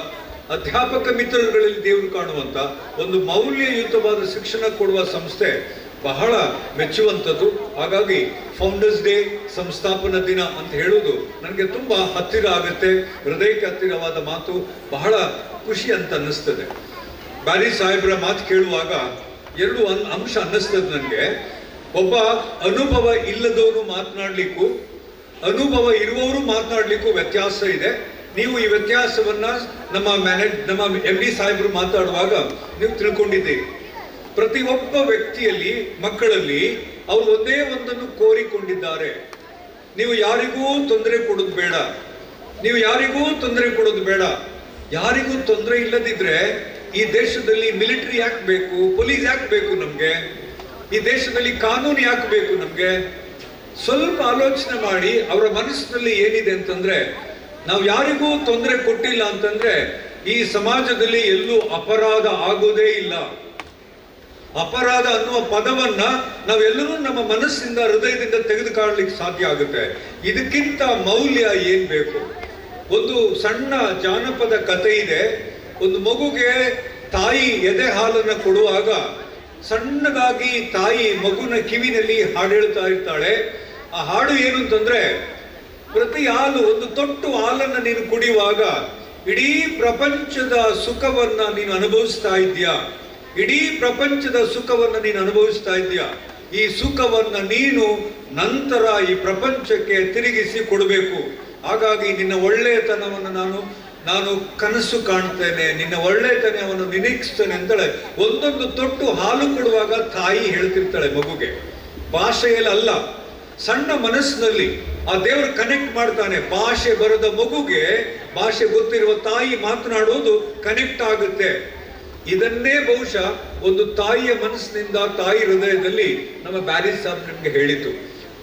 [SPEAKER 10] ಅಧ್ಯಾಪಕ ಮಿತ್ರರುಗಳಲ್ಲಿ ದೇವರು ಕಾಣುವಂತ ಒಂದು ಮೌಲ್ಯಯುತವಾದ ಶಿಕ್ಷಣ ಕೊಡುವ ಸಂಸ್ಥೆ ಬಹಳ ಮೆಚ್ಚುವಂಥದ್ದು. ಹಾಗಾಗಿ ಫೌಂಡರ್ಸ್ ಡೇ ಸಂಸ್ಥಾಪನಾ ದಿನ ಅಂತ ಹೇಳೋದು ನನಗೆ ತುಂಬ ಹತ್ತಿರ ಆಗುತ್ತೆ. ಹೃದಯಕ್ಕೆ ಹತ್ತಿರವಾದ ಮಾತು, ಬಹಳ ಖುಷಿ ಅಂತ ಅನ್ನಿಸ್ತದೆ. ಬ್ಯಾರಿ ಸಾಹೇಬ್ರ ಮಾತು ಕೇಳುವಾಗ ಎರಡು ಅನ್- ಅಂಶ ಅನ್ನಿಸ್ತದೆ ನನಗೆ. ಒಬ್ಬ ಅನುಭವ ಇಲ್ಲದವರು ಮಾತನಾಡಲಿಕ್ಕೂ, ಅನುಭವ ಇರುವವರು ಮಾತನಾಡಲಿಕ್ಕೂ ವ್ಯತ್ಯಾಸ ಇದೆ. ನೀವು ಈ ವ್ಯತ್ಯಾಸವನ್ನು ನಮ್ಮ ಮ್ಯಾನೇಜ್, ನಮ್ಮ ಎಂ ಡಿ ಸಾಹೇಬರು ಮಾತಾಡುವಾಗ ನೀವು ತಿಳ್ಕೊಂಡಿದ್ದೀರಿ. ಪ್ರತಿಯೊಬ್ಬ ವ್ಯಕ್ತಿಯಲ್ಲಿ, ಮಕ್ಕಳಲ್ಲಿ ಅವರು ಒಂದೇ ಒಂದನ್ನು ಕೋರಿಕೊಂಡಿದ್ದಾರೆ. ನೀವು ಯಾರಿಗೂ ತೊಂದರೆ ಕೊಡೋದು ಬೇಡ. ನೀವು ಯಾರಿಗೂ ತೊಂದರೆ ಕೊಡೋದು ಬೇಡ. ಯಾರಿಗೂ ತೊಂದರೆ ಇಲ್ಲದಿದ್ರೆ ಈ ದೇಶದಲ್ಲಿ ಮಿಲಿಟರಿ ಯಾಕೆ ಬೇಕು, ಪೊಲೀಸ್ ಯಾಕೆ ಬೇಕು ನಮಗೆ? ಈ ದೇಶದಲ್ಲಿ ಕಾನೂನು ಯಾಕೆ ಬೇಕು ನಮಗೆ? ಸ್ವಲ್ಪ ಆಲೋಚನೆ ಮಾಡಿ ಅವರ ಮನಸ್ಸಿನಲ್ಲಿ ಏನಿದೆ ಅಂತಂದ್ರೆ, ನಾವು ಯಾರಿಗೂ ತೊಂದರೆ ಕೊಟ್ಟಿಲ್ಲ ಅಂತಂದ್ರೆ ಈ ಸಮಾಜದಲ್ಲಿ ಎಲ್ಲೂ ಅಪರಾಧ ಆಗೋದೇ ಇಲ್ಲ. ಅಪರಾಧ ಅನ್ನುವ ಪದವನ್ನ ನಾವೆಲ್ಲರೂ ನಮ್ಮ ಮನಸ್ಸಿಂದ, ಹೃದಯದಿಂದ ತೆಗೆದುಕೊಳ್ಳಲಿಕ್ಕೆ ಸಾಧ್ಯ ಆಗುತ್ತೆ. ಇದಕ್ಕಿಂತ ಮೌಲ್ಯ ಏನ್ ಬೇಕು? ಒಂದು ಸಣ್ಣ ಜಾನಪದ ಕಥೆ ಇದೆ. ಒಂದು ಮಗುಗೆ ತಾಯಿ ಎದೆ ಹಾಲನ್ನು ಕೊಡುವಾಗ ಸಣ್ಣದಾಗಿ ತಾಯಿ ಮಗುನ ಕಿವಿನಲ್ಲಿ ಹಾಡು ಹೇಳ್ತಾ ಇರ್ತಾಳೆ. ಆ ಹಾಡು ಏನು ಅಂತಂದ್ರೆ, ಪ್ರತಿ ಹಾಲು, ಒಂದು ತೊಟ್ಟು ಹಾಲನ್ನ ನೀನು ಕುಡಿಯುವಾಗ ಇಡೀ ಪ್ರಪಂಚದ ಸುಖವನ್ನ ನೀನು ಅನುಭವಿಸ್ತಾ ಇದ್ಯಾ ಇಡೀ ಪ್ರಪಂಚದ ಸುಖವನ್ನು ನೀನು ಅನುಭವಿಸ್ತಾ ಇದೆಯಾ ಈ ಸುಖವನ್ನು ನೀನು ನಂತರ ಈ ಪ್ರಪಂಚಕ್ಕೆ ತಿರುಗಿಸಿ ಕೊಡಬೇಕು. ಹಾಗಾಗಿ ನಿನ್ನ ಒಳ್ಳೆಯತನವನ್ನು ನಾನು ನಾನು ಕನಸು ಕಾಣ್ತೇನೆ. ನಿನ್ನ ಒಳ್ಳೆಯತನವನ್ನು ನಿರೀಕ್ಷಿಸ್ತೇನೆ ಅಂತೇಳೆ. ಒಂದೊಂದು ತೊಟ್ಟು ಹಾಲು ಕೊಡುವಾಗ ತಾಯಿ ಹೇಳ್ತಿರ್ತಾಳೆ ಮಗುಗೆ. ಭಾಷೆಯಲ್ಲಿ ಅಲ್ಲ, ಸಣ್ಣ ಮನಸ್ಸಿನಲ್ಲಿ ಆ ದೇವರು ಕನೆಕ್ಟ್ ಮಾಡ್ತಾನೆ. ಭಾಷೆ ಬರದ ಮಗುಗೆ, ಭಾಷೆ ಗೊತ್ತಿರುವ ತಾಯಿ ಮಾತನಾಡುವುದು ಕನೆಕ್ಟ್ ಆಗುತ್ತೆ. ಇದನ್ನೇ ಬಹುಶಃ ಒಂದು ತಾಯಿಯ ಮನಸ್ಸಿನಿಂದ ತಾಯಿ ಹೃದಯದಲ್ಲಿ ನಮ್ಮ ಬ್ಯಾರಿ ಸಾಬ್ ನಿಮ್ಗೆ ಹೇಳಿತು.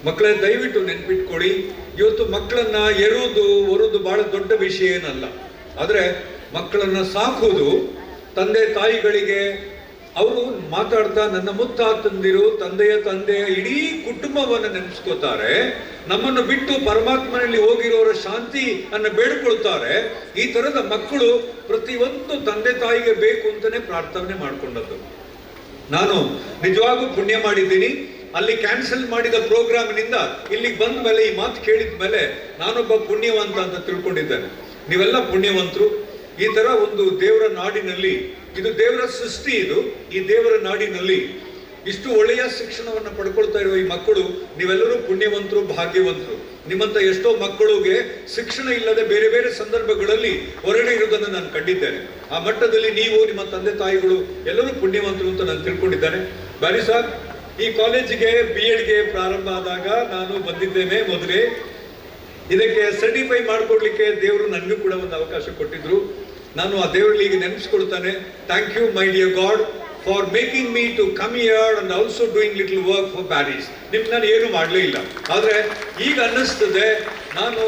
[SPEAKER 10] ಮಕ್ಕಳೇ, ದಯವಿಟ್ಟು ನೆನ್ಪಿಟ್ಕೊಳ್ಳಿ, ಇವತ್ತು ಮಕ್ಕಳನ್ನ ಎರುವುದು ಒರುದು ಬಹಳ ದೊಡ್ಡ ವಿಷಯ ಏನಲ್ಲ. ಆದ್ರೆ ಮಕ್ಕಳನ್ನ ಸಾಕುವುದು ತಂದೆ ತಾಯಿಗಳಿಗೆ ಅವರು ಮಾತಾಡ್ತಾ ನನ್ನ ಮುತ್ತಾತಂದಿರು ತಂದೆಯ ತಂದೆಯ ಇಡೀ ಕುಟುಂಬವನ್ನು ನೆನೆಸ್ಕೋತಾರೆ. ನಮ್ಮನ್ನು ಬಿಟ್ಟು ಪರಮಾತ್ಮನಲ್ಲಿ ಹೋಗಿರೋರ ಶಾಂತಿ ಅನ್ನು ಬೇಡ್ಕೊಳ್ತಾರೆ. ಈ ತರದ ಮಕ್ಕಳು ಪ್ರತಿಯೊಂದು ತಂದೆ ತಾಯಿಗೆ ಬೇಕು ಅಂತಾನೆ ಪ್ರಾರ್ಥನೆ ಮಾಡ್ಕೊಂಡದ್ದು. ನಾನು ನಿಜವಾಗೂ ಪುಣ್ಯ ಮಾಡಿದ್ದೀನಿ. ಅಲ್ಲಿ ಕ್ಯಾನ್ಸಲ್ ಮಾಡಿದ ಪ್ರೋಗ್ರಾಮ್ನಿಂದ ಇಲ್ಲಿಗೆ ಬಂದ ಮೇಲೆ ಈ ಮಾತು ಕೇಳಿದ ಮೇಲೆ ನಾನೊಬ್ಬ ಪುಣ್ಯವಂತ ಅಂತ ತಿಳ್ಕೊಂಡಿದ್ದೇನೆ. ನೀವೆಲ್ಲ ಪುಣ್ಯವಂತರು. ಈ ತರ ಒಂದು ದೇವರ ನಾಡಿನಲ್ಲಿ ಇದು ದೇವರ ಸೃಷ್ಟಿ ಇದು. ಈ ದೇವರ ನಾಡಿನಲ್ಲಿ ಇಷ್ಟು ಒಳ್ಳೆಯ ಶಿಕ್ಷಣವನ್ನು ಪಡ್ಕೊಳ್ತಾ ಇರುವ ಈ ಮಕ್ಕಳು, ನೀವೆಲ್ಲರೂ ಪುಣ್ಯವಂತರು, ಭಾಗ್ಯವಂತರು. ನಿಮ್ಮಂತ ಎಷ್ಟೋ ಮಕ್ಕಳಿಗೆ ಶಿಕ್ಷಣ ಇಲ್ಲದೆ ಬೇರೆ ಬೇರೆ ಸಂದರ್ಭಗಳಲ್ಲಿ ಹೊರಗಡೆ ಇರುವುದನ್ನು ನಾನು ಕಂಡಿದ್ದೇನೆ. ಆ ಮಟ್ಟದಲ್ಲಿ ನೀವು, ನಿಮ್ಮ ತಂದೆ ತಾಯಿಗಳು ಎಲ್ಲರೂ ಪುಣ್ಯವಂತರು ಅಂತ ನಾನು ತಿಳ್ಕೊಂಡಿದ್ದೇನೆ. ಬಾರಿ ಸಾಬ್ ಈ ಕಾಲೇಜಿಗೆ ಬಿ ಎಡ್ಗೆ ಪ್ರಾರಂಭ ಆದಾಗ ನಾನು ಬಂದಿದ್ದೇನೆ ಮೊದಲೇ. ಇದಕ್ಕೆ ಸರ್ಟಿಫೈ ಮಾಡಿಕೊಡ್ಲಿಕ್ಕೆ ದೇವರು ನನಗೂ ಕೂಡ ಒಂದು ಅವಕಾಶ ಕೊಟ್ಟಿದ್ರು. ನಾನು ಆ ದೇವರಲ್ಲಿಗೆ ನೆನೆಸ್ಕೊಳ್ತಾನೆ. Thank you my dear god for making me to come here and also doing little work for Paris ನಿಮ್ಗೆ ನಾನು ಏನು ಮಾಡಲೇ ಇಲ್ಲ. ಆದರೆ ಈಗ ಅನ್ನಿಸ್ತದೆ, ನಾನು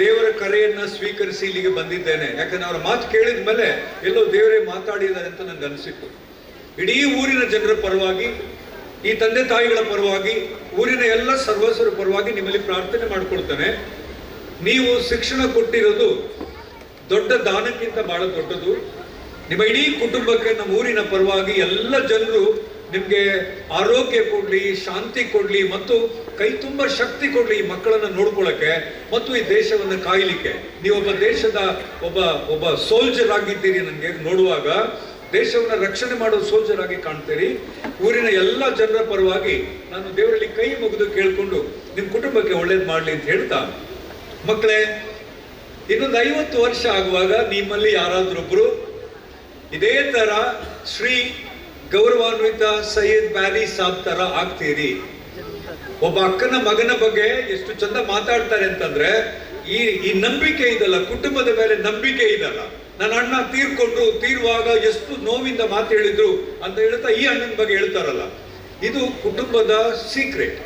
[SPEAKER 10] ದೇವರ ಕರೆಯನ್ನು ಸ್ವೀಕರಿಸಿ ಇಲ್ಲಿಗೆ ಬಂದಿದ್ದೇನೆ. ಯಾಕಂದ್ರೆ ಅವರ ಮಾತು ಕೇಳಿದ ಮೇಲೆ ಎಲ್ಲೋ ದೇವರೇ ಮಾತಾಡಿದ್ದಾರೆ ಅಂತ ನನಗೆ ಅನಿಸಿತ್ತು. ಇಡೀ ಊರಿನ ಜನರ ಪರವಾಗಿ, ಈ ತಂದೆ ತಾಯಿಗಳ ಪರವಾಗಿ, ಊರಿನ ಎಲ್ಲ ಸರ್ವಸ್ವರ ಪರವಾಗಿ ನಿಮ್ಮಲ್ಲಿ ಪ್ರಾರ್ಥನೆ ಮಾಡ್ಕೊಳ್ತಾನೆ. ನೀವು ಶಿಕ್ಷಣ ಕೊಟ್ಟಿರೋದು ದೊಡ್ಡ ದಾನಕ್ಕಿಂತ ಬಹಳ ದೊಡ್ಡದು. ನಿಮ್ಮ ಇಡೀ ಕುಟುಂಬಕ್ಕೆ ನಮ್ಮ ಊರಿನ ಪರವಾಗಿ ಎಲ್ಲ ಜನರು ನಿಮಗೆ ಆರೋಗ್ಯ ಕೊಡ್ಲಿ, ಶಾಂತಿ ಕೊಡ್ಲಿ ಮತ್ತು ಕೈ ತುಂಬ ಶಕ್ತಿ ಕೊಡ್ಲಿ ಈ ಮಕ್ಕಳನ್ನ ನೋಡ್ಕೊಳ್ಳಕ್ಕೆ ಮತ್ತು ಈ ದೇಶವನ್ನು ಕಾಯಲಿಕ್ಕೆ. ನೀವೊಬ್ಬ ದೇಶದ ಒಬ್ಬ ಒಬ್ಬ ಸೋಲ್ಜರ್ ಆಗಿದ್ದೀರಿ ನನಗೆ ನೋಡುವಾಗ, ದೇಶವನ್ನು ರಕ್ಷಣೆ ಮಾಡೋ ಸೋಲ್ಜರ್ ಆಗಿ ಕಾಣ್ತೀರಿ. ಊರಿನ ಎಲ್ಲ ಜನರ ಪರವಾಗಿ ನಾನು ದೇವರಲ್ಲಿ ಕೈ ಮುಗಿದು ಕೇಳಿಕೊಂಡು ನಿಮ್ಮ ಕುಟುಂಬಕ್ಕೆ ಒಳ್ಳೇದು ಮಾಡಲಿ ಅಂತ ಹೇಳ್ತಾ. ಮಕ್ಕಳೇ ಇನ್ನೊಂದು ಐವತ್ತು ವರ್ಷ ಆಗುವಾಗ ನಿಮ್ಮಲ್ಲಿ ಯಾರಾದ್ರೊಬ್ರು ಇದೇ ತರ ಶ್ರೀ ಗೌರವಾನ್ವಿತ ಸೈಯದ್ ಬ್ಯಾರಿ ಸಾಬ್ ತರ ಆಗ್ತೀರಿ. ಒಬ್ಬ ಅಕ್ಕನ ಮಗನ ಬಗ್ಗೆ ಎಷ್ಟು ಚಂದ ಮಾತಾಡ್ತಾರೆ ಅಂತಂದ್ರೆ, ಈ ಈ ನಂಬಿಕೆ ಇದಲ್ಲ, ಕುಟುಂಬದ ಮೇಲೆ ನಂಬಿಕೆ ಇದಲ್ಲ. ನನ್ನ ಅಣ್ಣ ತೀರ್ಕೊಂಡ್ರು, ತೀರುವಾಗ ಎಷ್ಟು ನೋವಿಂದ ಮಾತು ಹೇಳಿದ್ರು ಅಂತ ಹೇಳ್ತಾ ಈ ಅಣ್ಣನ ಬಗ್ಗೆ ಹೇಳ್ತಾರಲ್ಲ. ಇದು ಕುಟುಂಬದ ಸೀಕ್ರೆಟ್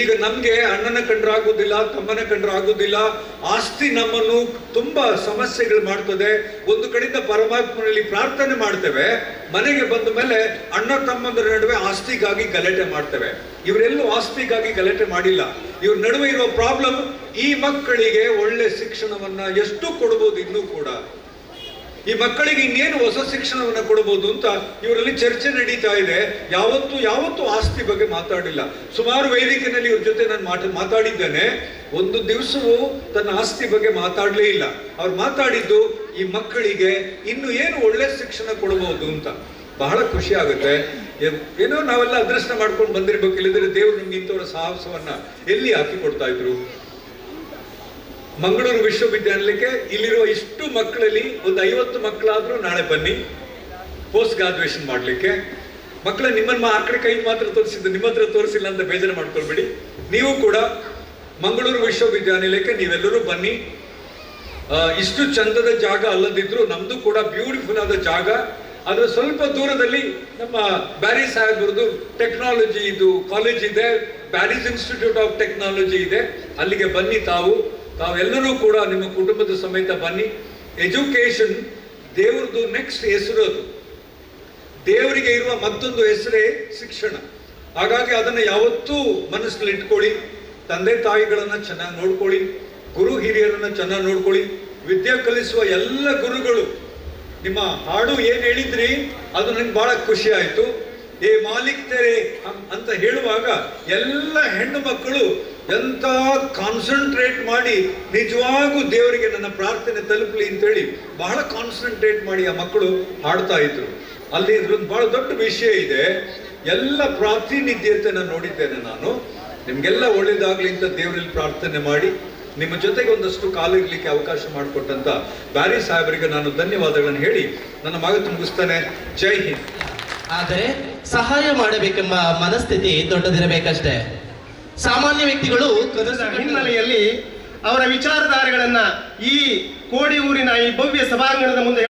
[SPEAKER 10] ಈಗ ನಮ್ಗೆ ಅಣ್ಣನ ಕಂಡ್ರೆ ಆಗೋದಿಲ್ಲ, ತಮ್ಮನ ಕಂಡ್ರೆ ಆಗೋದಿಲ್ಲ. ಆಸ್ತಿ ನಮ್ಮನ್ನು ತುಂಬಾ ಸಮಸ್ಯೆಗಳು ಮಾಡ್ತದೆ. ಒಂದು ಕಡೆಯಿಂದ ಪರಮಾತ್ಮನಲ್ಲಿ ಪ್ರಾರ್ಥನೆ ಮಾಡ್ತೇವೆ. ಮನೆಗೆ ಬಂದ ಮೇಲೆ ಅಣ್ಣ ತಮ್ಮಂದ್ರ ನಡುವೆ ಆಸ್ತಿಗಾಗಿ ಗಲಾಟೆ ಮಾಡ್ತೇವೆ. ಇವರೆಲ್ಲೂ ಆಸ್ತಿಗಾಗಿ ಗಲಾಟೆ ಮಾಡಿಲ್ಲ. ಇವ್ರ ನಡುವೆ ಇರುವ ಪ್ರಾಬ್ಲಮ್ ಈ ಮಕ್ಕಳಿಗೆ ಒಳ್ಳೆ ಶಿಕ್ಷಣವನ್ನ ಎಷ್ಟು ಕೊಡ್ಬೋದು ಇನ್ನೂ ಕೂಡ. ಈ ಮಕ್ಕಳಿಗೆ ಇನ್ನೇನು ಹೊಸ ಶಿಕ್ಷಣವನ್ನು ಕೊಡಬಹುದು ಅಂತ ಇವರಲ್ಲಿ ಚರ್ಚೆ ನಡೀತಾ ಇದೆ. ಯಾವತ್ತು ಯಾವತ್ತು ಆಸ್ತಿ ಬಗ್ಗೆ ಮಾತಾಡಿಲ್ಲ. ಸುಮಾರು ವೇದಿಕೆಯಲ್ಲಿ ಇವ್ರ ಜೊತೆ ನಾನು ಮಾತ, ಮಾತಾಡಿದ್ದೇನೆ. ಒಂದು ದಿವಸವೂ ತನ್ನ ಆಸ್ತಿ ಬಗ್ಗೆ ಮಾತಾಡಲೇ ಇಲ್ಲ. ಅವ್ರು ಮಾತಾಡಿದ್ದು ಈ ಮಕ್ಕಳಿಗೆ ಇನ್ನು ಏನು ಒಳ್ಳೆ ಶಿಕ್ಷಣ ಕೊಡಬಹುದು ಅಂತ. ಬಹಳ ಖುಷಿ ಆಗುತ್ತೆ. ಏನೋ ನಾವೆಲ್ಲ ಅದೃಷ್ಟ ಮಾಡ್ಕೊಂಡು ಬಂದಿರ್ಬೇಕು ಇಲ್ಲದ್ರೆ ದೇವ್ರು ನಿಮ್ಗೆ ಇಂಥವ್ರ ಸಾಹಸವನ್ನ ಎಲ್ಲಿ ಹಾಕಿ ಕೊಡ್ತಾ ಇದ್ರು? ಮಂಗಳೂರು ವಿಶ್ವವಿದ್ಯಾನಿಲಯಕ್ಕೆ ಇಲ್ಲಿರುವ ಇಷ್ಟು ಮಕ್ಕಳಲ್ಲಿ ಒಂದು ಐವತ್ತು ಮಕ್ಕಳಾದರೂ ನಾಳೆ ಬನ್ನಿ. ಪೋಸ್ಟ್ ಗ್ರಾಜುಯೇಷನ್ ಮಾಡಲಿಕ್ಕೆ. ಮಕ್ಕಳ, ನಿಮ್ಮನ್ನ ಆ ಕಡೆ ಕೈ ಮಾತ್ರ ತೋರಿಸಿದ್ದು, ನಿಮ್ಮ ಹತ್ರ ತೋರಿಸಿಲ್ಲ ಅಂತ ಬೇಜಾರು ಮಾಡ್ಕೊಳ್ಬೇಡಿ. ನೀವು ಕೂಡ ಮಂಗಳೂರು ವಿಶ್ವವಿದ್ಯಾನಿಲಯಕ್ಕೆ ನೀವೆಲ್ಲರೂ ಬನ್ನಿ. ಇಷ್ಟು ಚಂದದ ಜಾಗ ಅಲ್ಲದಿದ್ರು ನಮ್ದು ಕೂಡ ಬ್ಯೂಟಿಫುಲ್ ಆದ ಜಾಗ. ಅದರ ಸ್ವಲ್ಪ ದೂರದಲ್ಲಿ ನಮ್ಮ ಬ್ಯಾರಿ ಸಾಹೇಬ್ರದ್ದು ಟೆಕ್ನಾಲಜಿ ಇದು ಕಾಲೇಜ್ ಇದೆ. ಬ್ಯಾರಿಸ್ ಇನ್ಸ್ಟಿಟ್ಯೂಟ್ ಆಫ್ ಟೆಕ್ನಾಲಜಿ ಇದೆ. ಅಲ್ಲಿಗೆ ಬನ್ನಿ ತಾವು. ತಾವೆಲ್ಲರೂ ಕೂಡ ನಿಮ್ಮ ಕುಟುಂಬದ ಸಮೇತ ಬನ್ನಿ. ಎಜುಕೇಶನ್ ದೇವ್ರದ್ದು ನೆಕ್ಸ್ಟ್ ಹೆಸರು ಅದು ದೇವರಿಗೆ ಇರುವ ಮತ್ತೊಂದು ಹೆಸರೇ ಶಿಕ್ಷಣ. ಹಾಗಾಗಿ ಅದನ್ನು ಯಾವತ್ತೂ ಮನಸ್ಸಲ್ಲಿ ಇಟ್ಕೊಳ್ಳಿ. ತಂದೆ ತಾಯಿಗಳನ್ನು ಚೆನ್ನಾಗಿ ನೋಡ್ಕೊಳ್ಳಿ. ಗುರು ಹಿರಿಯರನ್ನು ಚೆನ್ನಾಗಿ ನೋಡ್ಕೊಳ್ಳಿ. ವಿದ್ಯೆ ಕಲಿಸುವ ಎಲ್ಲ ಗುರುಗಳು, ನಿಮ್ಮ ಹಾಡು ಏನು ಹೇಳಿದ್ರಿ, ಅದು ನಂಗೆ ಭಾಳ ಖುಷಿ ಆಯಿತು. ಏ ಮಾಲಿಕ್ ತೆರೆ ಅಂತ ಹೇಳುವಾಗ ಎಲ್ಲ ಹೆಣ್ಣು ಮಕ್ಕಳು ಎಂತ ಕಾನ್ಸಂಟ್ರೇಟ್ ಮಾಡಿ ನಿಜವಾಗೂ ದೇವರಿಗೆ ನನ್ನ ಪ್ರಾರ್ಥನೆ ತಲುಪಲಿ ಅಂತೇಳಿ ಬಹಳ ಕಾನ್ಸಂಟ್ರೇಟ್ ಮಾಡಿ ಆ ಮಕ್ಕಳು ಹಾಡ್ತಾ ಇದ್ರು. ಅಲ್ಲಿ ಇದ್ರೊಂದು ಬಹಳ ದೊಡ್ಡ ವಿಷಯ ಇದೆ. ಎಲ್ಲ ಪ್ರಾತಿನಿಧ್ಯತೆಯನ್ನು ನೋಡಿದ್ದೇನೆ ನಾನು. ನಿಮಗೆಲ್ಲ ಒಳ್ಳೇದಾಗಲಿ ಅಂತ ದೇವರಲ್ಲಿ ಪ್ರಾರ್ಥನೆ ಮಾಡಿ ನಿಮ್ಮ ಜೊತೆಗೆ ಒಂದಷ್ಟು ಕಾಲ ಇರಲಿಕ್ಕೆ ಅವಕಾಶ ಮಾಡಿಕೊಟ್ಟಂತ ಬ್ಯಾರಿ ಸಾಹೇಬರಿಗೆ ನಾನು ಧನ್ಯವಾದಗಳನ್ನು ಹೇಳಿ ನನ್ನ ಮಗ ತುಂಬಿಸ್ತಾನೆ ಜೈ ಹಿಂದ್.
[SPEAKER 2] ಆದರೆ ಸಹಾಯ ಮಾಡಬೇಕೆಂಬ ಮನಸ್ಥಿತಿ ದೊಡ್ಡದಿರಬೇಕಷ್ಟೇ. ಸಾಮಾನ್ಯ ವ್ಯಕ್ತಿಗಳು
[SPEAKER 11] ಹಿನ್ನೆಲೆಯಲ್ಲಿ ಅವರ ವಿಚಾರಧಾರೆಗಳನ್ನ ಈ ಕೋಡಿ ಊರಿನ ಈ ಭವ್ಯ ಸಭಾಂಗಣದ ಮುಂದೆ